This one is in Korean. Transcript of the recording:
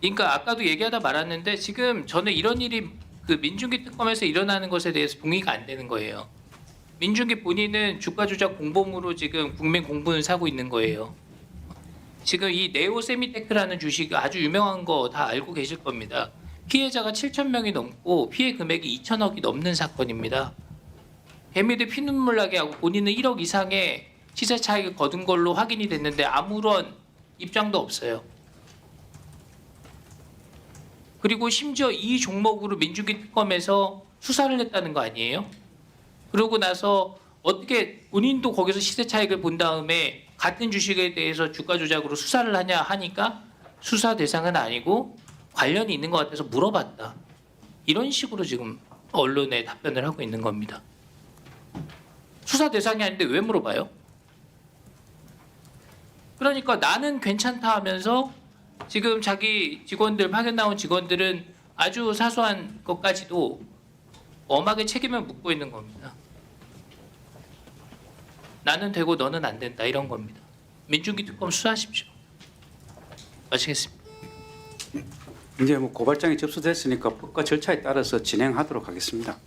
그러니까 아까도 얘기하다 말았는데 지금 저는 이런 일이 그 민중기 특검에서 일어나는 것에 대해서 동의가 안 되는 거예요. 민중기 본인은 주가 조작 공범으로 지금 국민 공분을 사고 있는 거예요. 지금 이 네오 세미테크라는 주식 아주 유명한 거 다 알고 계실 겁니다. 피해자가 7천 명이 넘고 피해 금액이 2천억이 넘는 사건입니다. 개미들 피눈물 나게 하고 본인은 1억 이상의 시세 차익을 거둔 걸로 확인이 됐는데 아무런 입장도 없어요. 그리고 심지어 이 종목으로 민주기 특검에서 수사를 했다는 거 아니에요? 그러고 나서 어떻게 본인도 거기서 시세 차익을 본 다음에 같은 주식에 대해서 주가 조작으로 수사를 하냐 하니까 수사 대상은 아니고 관련이 있는 것 같아서 물어봤다. 이런 식으로 지금 언론에 답변을 하고 있는 겁니다. 수사 대상이 아닌데 왜 물어봐요? 그러니까 나는 괜찮다 하면서 지금 자기 직원들 파견 나온 직원들은 아주 사소한 것까지도 엄하게 책임을 묻고 있는 겁니다. 나는 되고 너는 안 된다 이런 겁니다. 민중기 특검 수사하십시오. 마치겠습니다. 이제 뭐 고발장이 접수됐으니까 법과 절차에 따라서 진행하도록 하겠습니다.